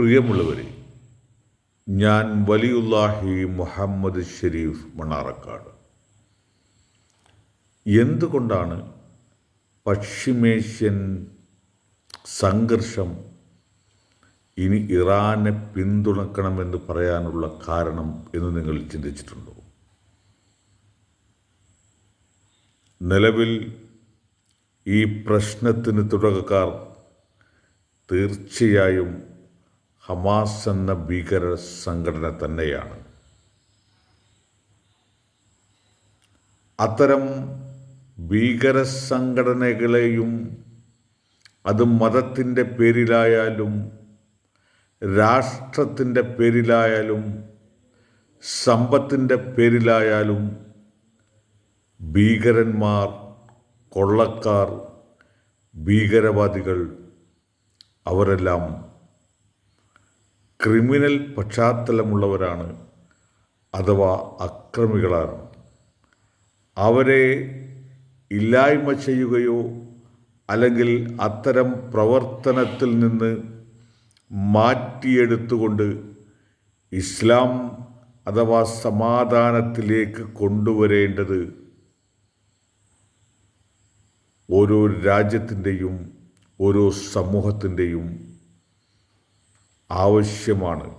പ്രിയമുള്ളവരെ ഞാൻ വലിയുല്ലാഹി മുഹമ്മദ് ഷെരീഫ് മണാറക്കാട് എന്തുകൊണ്ടാണ് പശ്ചിമേഷ്യൻ സംഘർഷം ഇനി ഇറാനെ പിന്തുണക്കണമെന്ന് പറയാനുള്ള കാരണം എന്ന് നിങ്ങൾ ചിന്തിച്ചിട്ടുണ്ടോ? നിലവിൽ ഈ പ്രശ്നത്തിന് തുടക്കക്കാർ തീർച്ചയായും ഹമാസ് എന്ന ഭീകര സംഘടന തന്നെയാണ്. അത്തരം ഭീകര സംഘടനകളെയും അത് മതത്തിന്റെ പേരിലായാലും രാഷ്ട്രത്തിന്റെ പേരിലായാലും സമ്പത്തിന്റെ പേരിലായാലും ഭീകരന്മാർ കൊള്ളക്കാർ ഭീകരവാദികൾ അവരെല്ലാം ക്രിമിനൽ പശ്ചാത്തലമുള്ളവരാണ് അഥവാ അക്രമികളാണ്. അവരെ ഇല്ലായ്മ ചെയ്യുകയോ അല്ലെങ്കിൽ അത്തരം പ്രവർത്തനത്തിൽ നിന്ന് മാറ്റിയെടുത്തുകൊണ്ട് ഇസ്ലാം അഥവാ സമാധാനത്തിലേക്ക് കൊണ്ടുവരേണ്ടത് ഓരോ രാജ്യത്തിന്റെയും ഓരോ സമൂഹത്തിന്റെയും ആവശ്യമാണ്.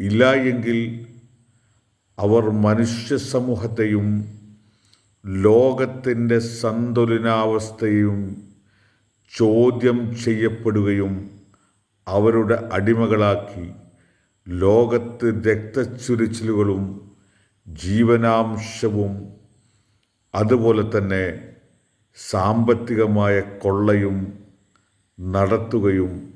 ഇല്ല എങ്കിൽ അവർ മനുഷ്യ സമൂഹത്തെയും ലോകത്തിന്റെ സന്തുലനാവസ്ഥയും ചോദ്യം ചെയ്യപ്പെടുകയും അവരുടെ അടിമകളാക്കി ലോകത്ത് രക്തച്ചുരിച്ചിലുകളും ജീവനാംശവും അതുപോലെ തന്നെ സാമ്പത്തികമായ കൊള്ളയും നടത്തുകയും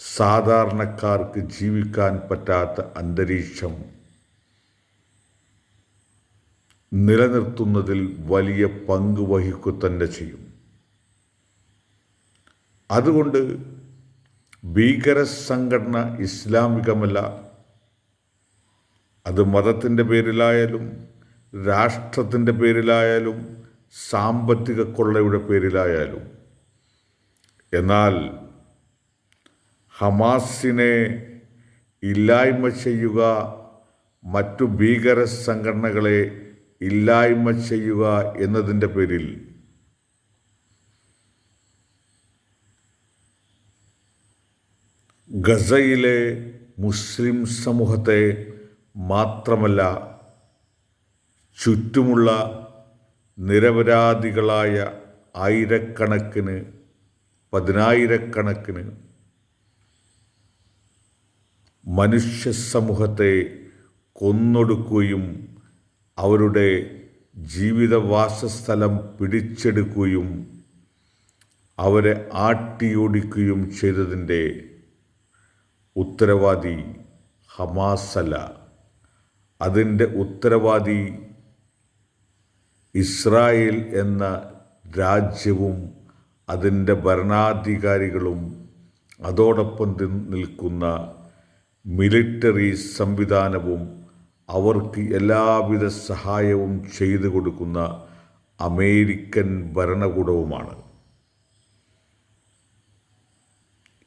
സാധാരണക്കാർക്ക് ജീവിക്കാൻ പറ്റാത്ത അന്തരീക്ഷം നിലനിർത്തുന്നതിൽ വലിയ പങ്ക് വഹിക്കുക തന്നെ ചെയ്യും. അതുകൊണ്ട് ഭീകര സംഘടന ഇസ്ലാമികമല്ല. അത് മതത്തിന്റെ പേരിലായാലും രാഷ്ട്രത്തിന്റെ പേരിലായാലും സാമ്പത്തിക കൊള്ളയുടെ പേരിലായാലും. എന്നാൽ ഹമാസിനെ ഇല്ലായ്മ ചെയ്യുക മറ്റു ഭീകര സംഘടനകളെ ഇല്ലായ്മ ചെയ്യുക എന്നതിന്റെ പേരിൽ. ഗസയിലെ മുസ്ലിം സമൂഹത്തെ മാത്രമല്ല ചുറ്റുമുള്ള നിരപരാധികളായ ആയിരക്കണക്കിന് പതിനായിരക്കണക്കിന് മനുഷ്യ സമൂഹത്തെ കൊന്നൊടുക്കുകയും അവരുടെ ജീവിത വാസസ്ഥലം പിടിച്ചെടുക്കുകയും അവരെ ആട്ടിയോടിക്കുകയും ചെയ്തതിന്റെ ഉത്തരവാദി ഹമാസല്ല അതിന്റെ ഉത്തരവാദി ഇസ്രായേൽ എന്ന രാജ്യവും അതിന്റെ ഭരണാധികാരികളും അതോടൊപ്പം നിൽക്കുന്ന മിലിറ്ററി സംവിധാനവും അവർക്ക് എല്ലാവിധ സഹായവും ചെയ്തു കൊടുക്കുന്ന അമേരിക്കൻ ഭരണകൂടവുമാണ്.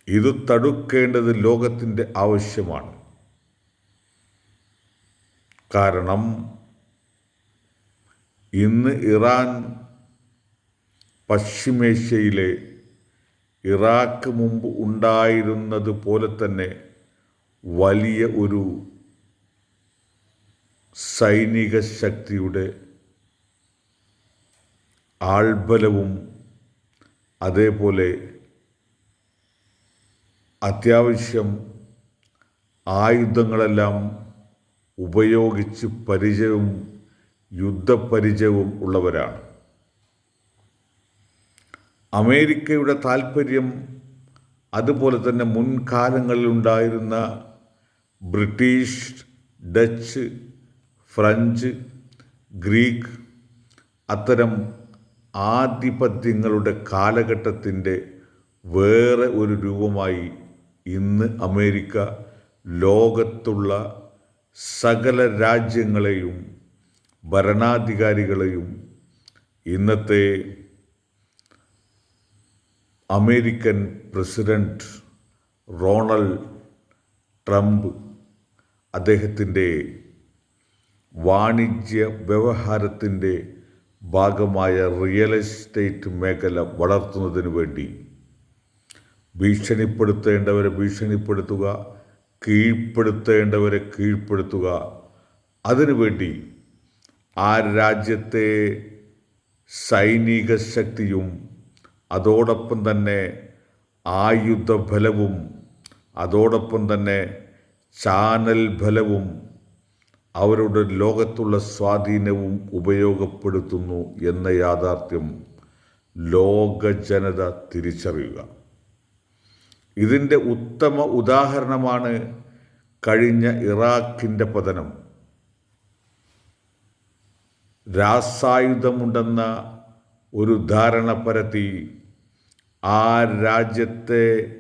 ഇത് തടുക്കേണ്ടത് ലോകത്തിന്റെ ആവശ്യമാണ്. കാരണം ഇന്ന് ഇറാൻ പശ്ചിമേഷ്യയിലെ ഇറാഖ് മുമ്പ് ഉണ്ടായിരുന്നത് പോലെ തന്നെ വലിയ ഒരു സൈനിക ശക്തിയുടെ ആൾബലവും അതേപോലെ അത്യാവശ്യം ആയുധങ്ങളെല്ലാം ഉപയോഗിച്ച് പരിചയവും യുദ്ധപരിചയവും ഉള്ളവരാണ്. അമേരിക്കയുടെ താല്പര്യം അതുപോലെ തന്നെ മുൻകാലങ്ങളിൽ ഉണ്ടായിരുന്ന ബ്രിട്ടീഷ് ഡച്ച് ഫ്രഞ്ച് ഗ്രീക്ക് അത്തരം ആധിപത്യങ്ങളുടെ കാലഘട്ടത്തിന്റെ വേറെ ഒരു രൂപമായി ഇന്ന് അമേരിക്ക ലോകത്തുള്ള സകല രാജ്യങ്ങളെയും ഭരണാധികാരികളെയും ഇന്നത്തെ അമേരിക്കൻ പ്രസിഡന്റ് റോണൾഡ് ട്രംപ് അദ്ദേഹത്തിന്റെ വാണിജ്യ വ്യവഹാരത്തിന്റെ ഭാഗമായ റിയൽ എസ്റ്റേറ്റ് മേഖല വളർത്തുന്നതിന് വേണ്ടി ഭീഷണിപ്പെടുത്തേണ്ടവരെ ഭീഷണിപ്പെടുത്തുക കീഴ്പ്പെടുത്തേണ്ടവരെ കീഴ്പ്പെടുത്തുക. അതിനുവേണ്ടി ആ രാജ്യത്തെ സൈനിക ശക്തിയും അതോടൊപ്പം തന്നെ ആയുധബലവും അതോടൊപ്പം തന്നെ ചാനൽ ഫലവും അവരുടെ ലോകത്തുള്ള സ്വാധീനവും ഉപയോഗപ്പെടുത്തുന്നു എന്ന യാഥാർത്ഥ്യം ലോക ജനത തിരിച്ചറിയുക. ഇതിന്റെ ഉത്തമ ഉദാഹരണമാണ് കഴിഞ്ഞ ഇറാഖിന്റെ പതനം. രാസായുധമുണ്ടെന്ന ഒരു ധാരണ പരത്തി ആ രാജ്യത്തെ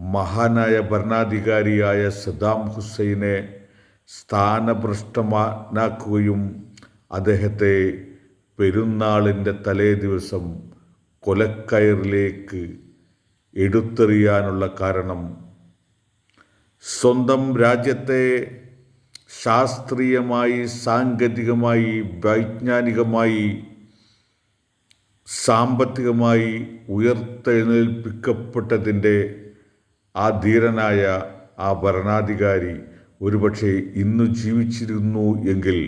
മഹാനായ ഭരണാധികാരിയായ സദ്ദാം ഹുസൈനെ സ്ഥാനഭ്രഷ്ടമാനാക്കുകയും അദ്ദേഹത്തെ പെരുന്നാളിന്റെ തലേ ദിവസം കൊലക്കയറിലേക്ക് എടുത്തെറിയാനുള്ള കാരണം. സ്വന്തം രാജ്യത്തെ ശാസ്ത്രീയമായി സാങ്കേതികമായി വൈജ്ഞാനികമായി സാമ്പത്തികമായി ഉയർത്തെഴുന്നേൽപ്പിക്കപ്പെട്ടതിന്റെ ആ ധീരനായ ആ ഭരണാധികാരി ഒരുപക്ഷെ ഇന്ന് ജീവിച്ചിരുന്നു എങ്കിൽ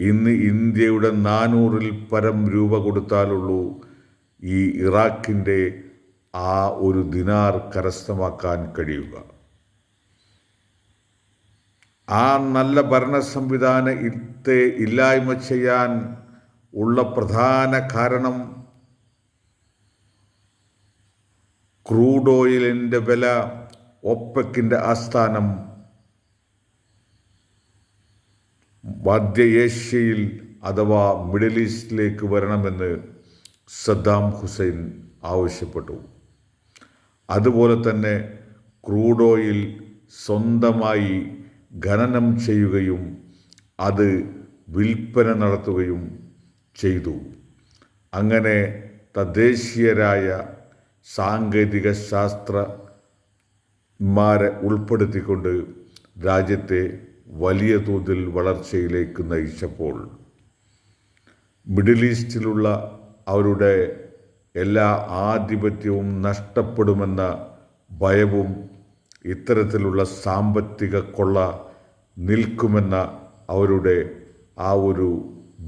ഇന്ന് ഇന്ത്യയുടെ നാനൂറിൽ പരം രൂപ കൊടുത്താലുള്ളൂ ഈ ഇറാഖിന്റെ ആ ഒരു ദിനാർ കരസ്ഥമാക്കാൻ കഴിയുക. ആ നല്ല ഭരണ സംവിധാനത്തെ ഇല്ലായ്മ ചെയ്യാൻ ഉള്ള പ്രധാന കാരണം ക്രൂഡ് ഓയിലിന്റെ വില ഒപ്പക്കിന്റെ ആസ്ഥാനം മധ്യ ഏഷ്യയിൽ അഥവാ മിഡിൽ ഈസ്റ്റിലേക്ക് വരണമെന്ന് സദ്ദാം ഹുസൈൻ ആവശ്യപ്പെട്ടു. അതുപോലെ തന്നെ ക്രൂഡ് ഓയിൽ സ്വന്തമായി ഖനനം ചെയ്യുകയും അത് വിൽപ്പന നടത്തുകയും ചെയ്തു. അങ്ങനെ തദ്ദേശീയരായ സാങ്കേതിക ശാസ്ത്രന്മാരെ ഉൾപ്പെടുത്തിക്കൊണ്ട് രാജ്യത്തെ വലിയ തോതിൽ വളർച്ചയിലേക്ക് നയിച്ചപ്പോൾ മിഡിൽ ഈസ്റ്റിലുള്ള അവരുടെ എല്ലാ ആധിപത്യവും നഷ്ടപ്പെടുമെന്ന ഭയവും ഇത്തരത്തിലുള്ള സാമ്പത്തിക കൊള്ള നിൽക്കുമെന്ന അവരുടെ ആ ഒരു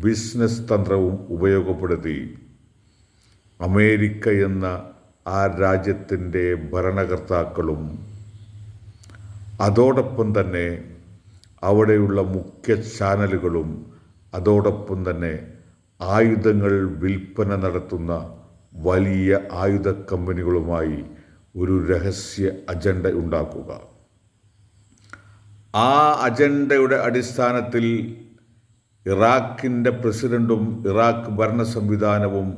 ബിസിനസ് തന്ത്രവും ഉപയോഗപ്പെടുത്തി. അമേരിക്ക എന്ന ആ രാജ്യത്തിന്റെ ഭരണകർത്താക്കളും അതോടൊപ്പം തന്നെ അവിടെയുള്ള മുഖ്യ ചാനലുകളും അതോടൊപ്പം തന്നെ ആയുധങ്ങൾ വിൽപ്പന നടത്തുന്ന വലിയ ആയുധ കമ്പനികളുമായി ഒരു രഹസ്യ അജണ്ട ഉണ്ടാക്കുക. ആ അജണ്ടയുടെ അടിസ്ഥാനത്തിൽ ഇറാഖിന്റെ പ്രസിഡന്റും ഇറാഖ് ഭരണ സംവിധാനവും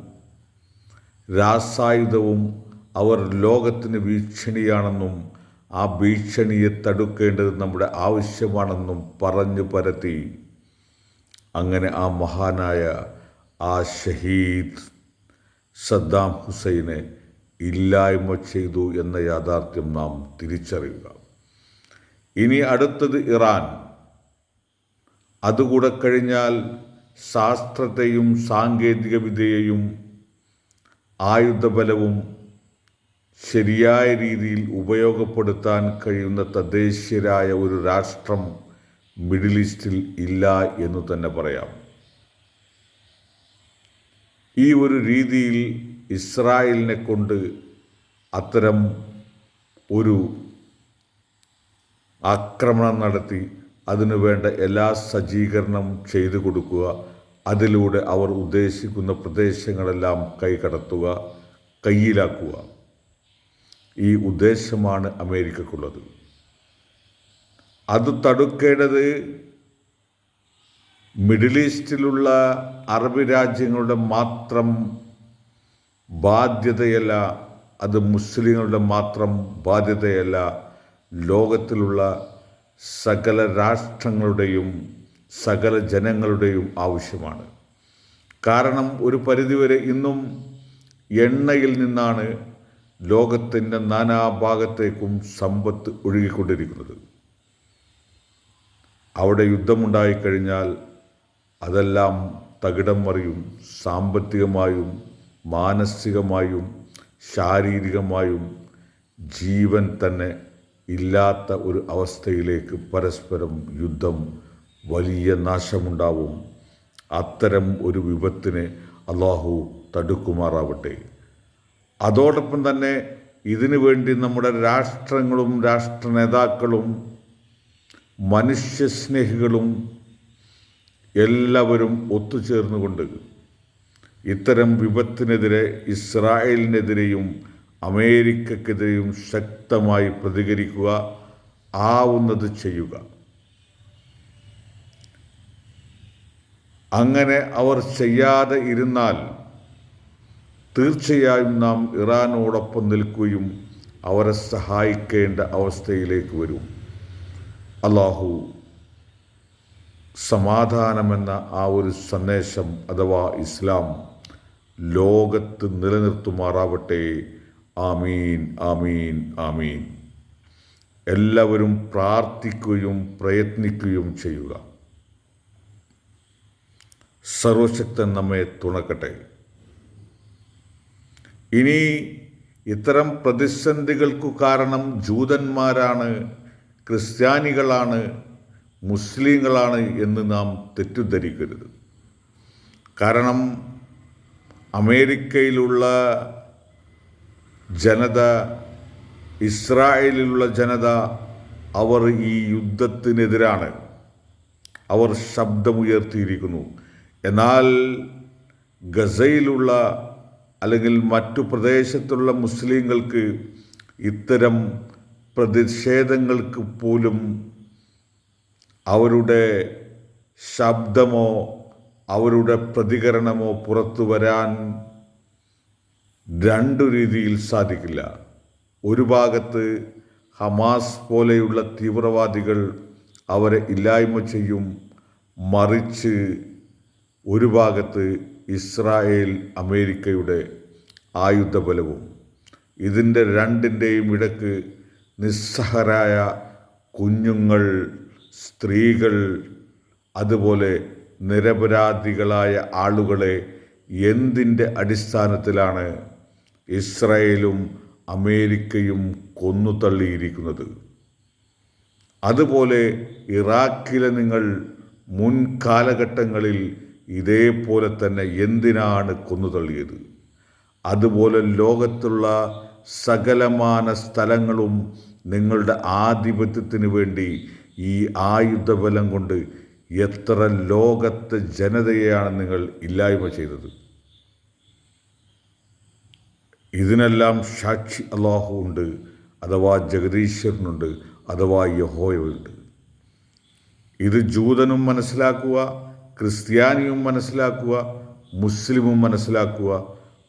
രാസായുധവും അവർ ലോകത്തിന് ഭീഷണിയാണെന്നും ആ ഭീഷണിയെ തടുക്കേണ്ടത് നമ്മുടെ ആവശ്യമാണെന്നും പറഞ്ഞു പരത്തി. അങ്ങനെ ആ മഹാനായ ആ ഷഹീദ് സദ്ദാം ഹുസൈനെ ഇല്ലായ്മ ചെയ്തു എന്ന യാഥാർത്ഥ്യം നാം തിരിച്ചറിയുക. ഇനി അടുത്തത് ഇറാൻ. അതുകൂടെ കഴിഞ്ഞാൽ ശാസ്ത്രത്തെയും സാങ്കേതിക വിദ്യയെയും ആയുധബലവും ശരിയായ രീതിയിൽ ഉപയോഗപ്പെടുത്താൻ കഴിയുന്ന തദ്ദേശീയരായ ഒരു രാഷ്ട്രം മിഡിൽ ഈസ്റ്റിൽ ഇല്ല എന്ന് തന്നെ പറയാം. ഈ ഒരു രീതിയിൽ ഇസ്രായേലിനെ കൊണ്ട് അത്തരം ഒരു ആക്രമണം നടത്തി അതിനു വേണ്ട എല്ലാ സജ്ജീകരണം ചെയ്തു കൊടുക്കുക. അതിലൂടെ അവർ ഉദ്ദേശിക്കുന്ന പ്രദേശങ്ങളെല്ലാം കൈകടത്തുക കയ്യിലാക്കുക. ഈ ഉദ്ദേശമാണ് അമേരിക്കക്കുള്ളത്. അത് തടുക്കേണ്ടത് മിഡിൽ ഈസ്റ്റിലുള്ള അറബ് രാജ്യങ്ങളുടെ മാത്രം ബാധ്യതയല്ല അത് മുസ്ലിങ്ങളുടെ മാത്രം ബാധ്യതയല്ല ലോകത്തിലുള്ള സകല രാഷ്ട്രങ്ങളുടെയും സകല ജനങ്ങളുടെയും ആവശ്യമാണ്. കാരണം ഒരു പരിധിവരെ ഇന്നും എണ്ണയിൽ നിന്നാണ് ലോകത്തിന്റെ നാനാഭാഗത്തേക്കും സമ്പത്ത് ഒഴുകിക്കൊണ്ടിരിക്കുന്നത്. അവിടെ യുദ്ധമുണ്ടായിക്കഴിഞ്ഞാൽ അതെല്ലാം തകിടം മറിയും സാമ്പത്തികമായും മാനസികമായും ശാരീരികമായും ജീവൻ തന്നെ ഇല്ലാത്ത ഒരു അവസ്ഥയിലേക്ക് പരസ്പരം യുദ്ധം വലിയ നാശമുണ്ടാവും. അത്തരം ഒരു വിപത്തിനെ അള്ളാഹു തടുക്കുമാറാവട്ടെ. അതോടൊപ്പം തന്നെ ഇതിനു വേണ്ടി നമ്മുടെ രാഷ്ട്രങ്ങളും രാഷ്ട്ര നേതാക്കളും മനുഷ്യസ്നേഹികളും എല്ലാവരും ഒത്തുചേർന്നുകൊണ്ട് ഇത്തരം വിപത്തിനെതിരെ ഇസ്രായേലിനെതിരെയും അമേരിക്കക്കെതിരെയും ശക്തമായി പ്രതികരിക്കുക ആവുന്നത് ചെയ്യുക. അങ്ങനെ അവർ ചെയ്യാതെ ഇരുന്നാൽ തീർച്ചയായും നാം ഇറാനോടൊപ്പം നിൽക്കുകയും അവരെ സഹായിക്കേണ്ട അവസ്ഥയിലേക്ക് വരും. അള്ളാഹു സമാധാനമെന്ന ആ ഒരു സന്ദേശം അഥവാ ഇസ്ലാം ലോകത്ത് നിലനിർത്തുമാറാവട്ടെ. ആമീൻ ആമീൻ ആമീൻ. എല്ലാവരും പ്രാർത്ഥിക്കുകയും പ്രയത്നിക്കുകയും ചെയ്യുക. സർവശക്തൻ നമ്മെ തുണക്കട്ടെ. ഇനി ഇത്തരം പ്രതിസന്ധികൾക്കു കാരണം ജൂതന്മാരാണ് ക്രിസ്ത്യാനികളാണ് മുസ്ലിങ്ങളാണ് എന്ന് നാം തെറ്റിദ്ധരിക്കരുത്. കാരണം അമേരിക്കയിലുള്ള ജനത ഇസ്രായേലിലുള്ള ജനത അവർ ഈ യുദ്ധത്തിനെതിരാണ്. അവർ ശബ്ദമുയർത്തിയിരിക്കുന്നു. എന്നാൽ ഗസയിലുള്ള അല്ലെങ്കിൽ മറ്റു പ്രദേശത്തുള്ള മുസ്ലിങ്ങൾക്ക് ഇത്തരം പ്രതിഷേധങ്ങൾക്ക് പോലും അവരുടെ ശബ്ദമോ അവരുടെ പ്രതികരണമോ പുറത്തു വരാൻ രണ്ടു രീതിയിൽ സാധിക്കില്ല. ഒരു ഭാഗത്ത് ഹമാസ് പോലെയുള്ള തീവ്രവാദികൾ അവരെ ഇല്ലായ്മ ചെയ്യും മറിച്ച് ഒരു ഭാഗത്ത് ഇസ്രായേൽ അമേരിക്കയുടെ ആയുധബലവും ഇതിന്റെ രണ്ടിന്റെയും ഇടയ്ക്ക് നിസ്സഹരായ കുഞ്ഞുങ്ങൾ സ്ത്രീകൾ അതുപോലെ നിരപരാധികളായ ആളുകളെ എന്തിന്റെ അടിസ്ഥാനത്തിലാണ് ഇസ്രായേലും അമേരിക്കയും കൊന്നു തള്ളിയിരിക്കുന്നത് അതുപോലെ ഇറാഖിലെ നിങ്ങൾ മുൻ കാലഘട്ടങ്ങളിൽ ഇതേപോലെ തന്നെ എന്തിനാണ് കൊന്നുതള്ളിയത് അതുപോലെ ലോകത്തുള്ള സകലമാന സ്ഥലങ്ങളും നിങ്ങളുടെ ആധിപത്യത്തിന് വേണ്ടി ഈ ആയുധബലം കൊണ്ട് എത്ര ലോകത്തെ ജനതയെയാണ് നിങ്ങൾ ഇല്ലായ്മ ചെയ്തത്? ഇതിനെല്ലാം സാക്ഷി അള്ളാഹു ഉണ്ട് അഥവാ ജഗദീശ്വരനുണ്ട് അഥവാ യഹോയുണ്ട് ഇത് ജൂതനും മനസ്സിലാക്കുക ക്രിസ്ത്യാനിയും മനസ്സിലാക്കുക മുസ്ലിമും മനസ്സിലാക്കുക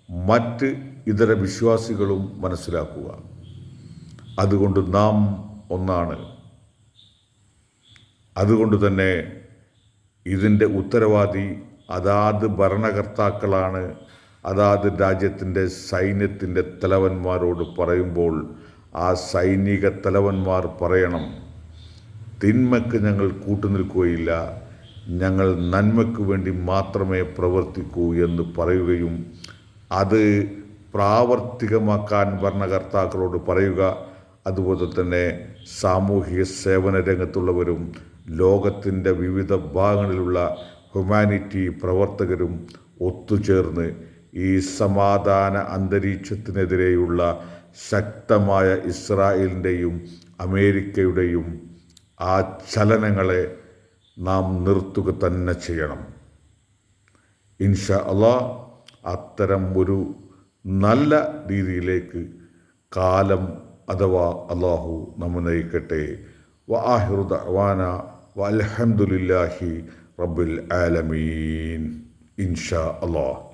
മറ്റ് ഇതര വിശ്വാസികളും മനസ്സിലാക്കുക. അതുകൊണ്ട് നാം ഒന്നാണ്. അതുകൊണ്ട് തന്നെ ഇതിന്റെ ഉത്തരവാദി അതാത് ഭരണകർത്താക്കളാണ്. അതാത് രാജ്യത്തിന്റെ സൈന്യത്തിന്റെ തലവന്മാരോട് പറയുമ്പോൾ ആ സൈനിക തലവന്മാർ പറയണം. തിന്മക്ക് ഞങ്ങൾ കൂട്ടുനിൽക്കുകയില്ല. ഞങ്ങൾ നന്മയ്ക്ക് വേണ്ടി മാത്രമേ പ്രവർത്തിക്കൂ എന്ന് പറയുകയും അത് പ്രാവർത്തികമാക്കാൻ ഭരണകർത്താക്കളോട് പറയുക. അതുപോലെ തന്നെ സാമൂഹിക സേവന രംഗത്തുള്ളവരും ലോകത്തിന്റെ വിവിധ ഭാഗങ്ങളിലുള്ള ഹ്യൂമാനിറ്റി പ്രവർത്തകരും ഒത്തുചേർന്ന് ഈ സമാധാന അന്തരീക്ഷത്തിനെതിരെയുള്ള ശക്തമായ ഇസ്രായേലിന്റെയും അമേരിക്കയുടെയും ആ ചലനങ്ങളെ നാം നിർത്തുക തന്നെ ചെയ്യണം. ഇൻഷ അള്ളാ അത്തരം ഒരു നല്ല രീതിയിലേക്ക് കാലം അഥവാ അള്ളാഹു നമ്മെ നയിക്കട്ടെ. വാഹിറുദാന അലഹമുല്ലാഹി റബ്ബുൽ ആലമീൻ. ഇൻഷാ അള്ളാഹ്